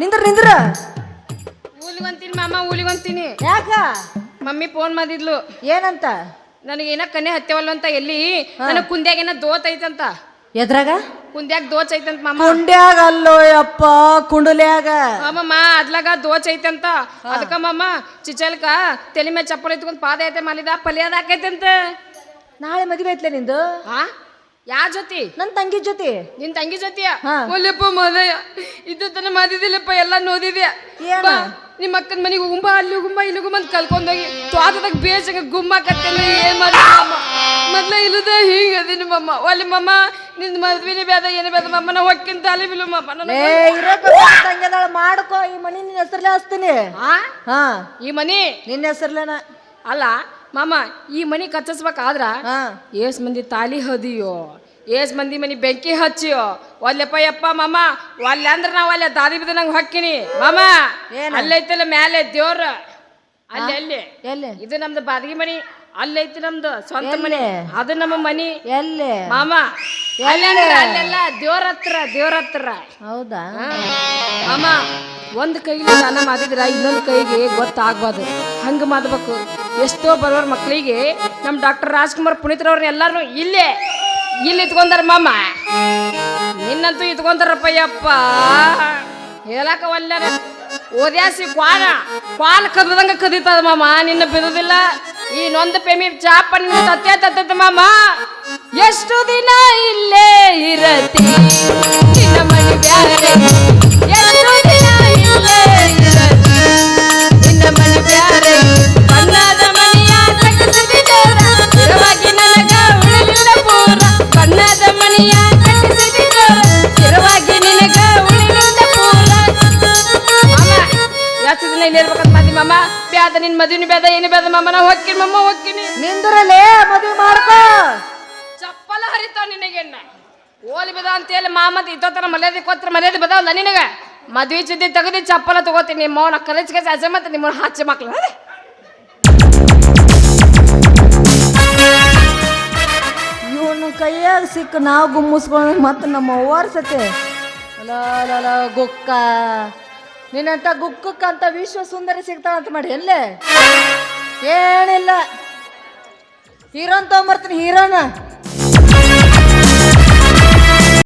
ನಿಂದ್ರ ನಿಂದ್ರ. ಊಲಿಗೊಂತೀನಿ ಮಾಮ ಊಲಿಗೊಂತೀನಿ. ಯಾಕ? ಮಮ್ಮಿ ಫೋನ್ ಮಾಡಿದ್ಲು. ಏನಂತ? ನನಗೆ ಏನ ಕನೆ ಹತ್ತೇವಲ್ಲ ಅಂತ ಎಲ್ಲಿ? ನನಗೆ ಕುಂದ್ಯಾಗ ಏನ ದೋತ್ ಐತಂತ. ಎದ್ರಾಗ? ಕುಂದ್ಯಾಗ ದೋಚ್ ಐತಂತ ಮಾಮ. ಕುಂಡ್ಯಾಗ ಅಲ್ಲೋ ಅಪ್ಪ ಕುಂಡಲ್ಯಾಗ ಅಮ್ಮಮ್ಮ ಅದ್ಲಾಗ ದೋಚ್ ಐತಂತ. ಅದಕ್ಕ ಮಾಮ ಚಿಚಲ್ಕ ತಲೆ ಮೇಲೆ ಚಪ್ಪಲ್ ಎತ್ಕೊಂಡ್ ಪಾದ ಐತೆ ಮಾಲಿದ ಪಲ್ಯದ ಹಾಕೈತಂತ. ನಾಳೆ ಮದುವೆ ಐತ್ಲೆ ನಿಂದು? ಆ? ಯಾ ಜೊತೆ? ನನ್ ತಂಗಿ ಜೊತೆ. ನಿನ್ ತಂಗಿ ಜೊತೆಯ? ಹಾ. ಒಲ್ಲಪ್ಪ ಮದಯ ಇದು ತನ ಮಾದಿದಿಲ್ಲಪ್ಪ ಎಲ್ಲ ನೋದಿದ್ಯಾ? ಏನ? ಬಾ ನಿಮ್ಮ ಅಕ್ಕನ ಮನೆಗೆ ಗುಂಬ ಅಲ್ಲಿ ಗುಂಬ ಇಲ್ಲಿ ಗುಂಬ ಅಂತ ಕಲ್ಕೊಂಡೋಗಿ ತ್ವಾಟದಾಗ ಬೇಸಂಗ ಗುಮ್ಮ ಕತ್ತಲ್ಲ ಏನ್ ಮಾಡಿ ಮೊದ್ಲ ಇಲ್ಲದ ಹಿಂಗ ನಿಮ್ಮಮ್ಮ ಮಮ್ಮ ಒಲ್ಲಿ ಮಮ್ಮ ನಿನ್ ಮದ್ವಿನಿ ಬೇದ ಏನು ಬೇದ ಮಮ್ಮ ನಾ ಹೊಕ್ಕಿಂತ ಅಲ್ಲಿ ಬಿಲು ಮಮ್ಮ ನನ್ನ ಏ ತಂಗಿದಾಳ ಮಾಡ್ಕೋ. ಈ ಮನಿ ನಿನ್ನ ಹೆಸರ್ಲೆ ಹಚ್ತೀನಿ. ಆ? ಹಾ. ಈ ಮನಿ? ನಿನ್ನ ಹೆಸರ್ಲೇನ ಅಲ್ಲ ಮಾಮ ಈ ಮನಿ ಕಚ್ಚಿಸ್ಬೇಕಾದ್ರ ಏಸ್ ಮಂದಿ ತಾಲಿ ಹದಿಯೋ ಏಸ್ ಮಂದಿ ಮನಿ ಬೆಂಕಿ ಹಚ್ಚಿಯೋ ಒಲ್ಲೆಪ್ಪ ಯಪ್ಪ ಮಾಮ ಒಲ್ಲೆ ಅಂದ್ರ ನಾವು ಅಲ್ಲೇ ದಾದಿ ಬಿದ್ದ ನಂಗೆ ಹಾಕಿನಿ ಮಾಮ ಏನ? ಅಲ್ಲೈತಲ್ಲ ಮ್ಯಾಲೆ ದೇವ್ರ. ಅಲ್ಲಿ ಅಲ್ಲಿ. ಎಲ್ಲಿ? ಇದು ನಮ್ದು ಬಾದಗಿ ಮನಿ ಅಲ್ಲೈತಿ ನಮ್ದು ಸ್ವಂತ ಮನೆ ಅದು ನಮ್ಮ ಮನಿ. ಎಲ್ಲಿ? ಮಾಮ ಅಲ್ಲೆಲ್ಲ ಅಲ್ಲೆಲ್ಲ ದೇವ್ರ ಹತ್ರ ದೇವ್ರ ಹತ್ರ. ಹೌದಾ. ಮಾಮ ಒಂದ್ ಕೈಲಿ ದಾನ ಮಾಡಿದ್ರ ಇನ್ನೊಂದು ಕೈಗೆ ಗೊತ್ತಾಗ್ಬಾರ್ದು. ಹಂಗೆ ಮಾಡ್ಬೇಕು. ಎಷ್ಟೋ ಬರೋರ್ ಮಕ್ಳಿಗೆ ನಮ್ಮ ಡಾಕ್ಟರ್ ರಾಜ್ಕುಮಾರ್ ಪುನೀತ್ರವ್ರನ್ನ ಎಲ್ಲರೂ ಇಲ್ಲೇ, ಇಲ್ಲಿ ಇಟ್ಕೊಂಡಾರ ಮಾಮ. ನಿನ್ನಂತೂ ಇತ್ಕೊಂತಾರಪ್ಪ ಯಪ್ಪ. ಹೇಳಕ ಒಲ್ಲಾರ? ಓದ್ಯಾಸಿ ಕ್ವಾಲ ಕ್ವಾಲ್ ಕದದಂಗ ಕದೀತದ ಮಾಮ, ನಿನ್ನ ಬಿದುದಿಲ್ಲ ಈ ನೊಂದ ಪೆಮಿ ಚಾಪ ತತ್ತೆ ತತ್ತೆ ಮಾಮ. ಎಷ್ಟು ದಿನ ಇಲ್ಲೇ ಇರತಿ? ಎಷ್ಟು ದಿನ ಇಲ್ಲಿ ಇರ್ಬೇಕಂತ ಮಾಡಿ ಮಾಮ? ಬ್ಯಾದ ನಿನ್ ಮದುವೆ ಬೇದ ಏನು ಬ್ಯಾದ ಮಾಮ? ನಾ ಹೋಗ್ತೀನಿ ಮಮ್ಮ ಹೋಗ್ತೀನಿ ನಿಂದ್ರಲೇ ಮದುವೆ ಮಾಡ್ಕೋ. ಚಪ್ಪಲ ಹರಿತಾವ ನಿನಗೆನ್ನ ಓಲಿ ಬಿದ ಅಂತೇಳಿ ಮಾಮತ್ ಇದ್ದೋತನ ಮರ್ಯಾದೆ ಕೊತ್ರ ಮರ್ಯಾದೆ ಬದಾವಲ್ಲ ನಿನಗೆ? ಮದ್ವಿ ಚಿದ್ದಿ ತೆಗದಿ ಚಪ್ಪಲ ತಗೋತೀನಿ ನಿಮ್ಮ ಮೌನ ಕಲಚ್ ಕಲಿಸಿ ಅಜ ಮತ್ತೆ ನಿಮ್ಮ ಹಚ್ಚ ಮಕ್ಳು. ಇವನು ಕೈಯಾಗ ಸಿಕ್ಕ ನಾವು ಗುಮ್ಮಿಸ್ಕೊಂಡು ಮತ್ತೆ ನಮ್ಮ ಓರ್ಸತೆ ಅಲ್ಲ ಗೊಕ್ಕ ಅಲ, ಅಲ, ಗುಕ್ಕ. ನಿನ್ನಂತ ಗುಕ್ಕಕ್ಕಂತ ವಿಶ್ವ ಸುಂದರಿ ಸಿಗ್ತಾಳಂತ ಮಾಡಿ ಎಲ್ಲೇ? ಏನಿಲ್ಲ. ಹೀರೋನ್ ತಗೊಂಬರ್ತೀನಿ ಹೀರೋನ.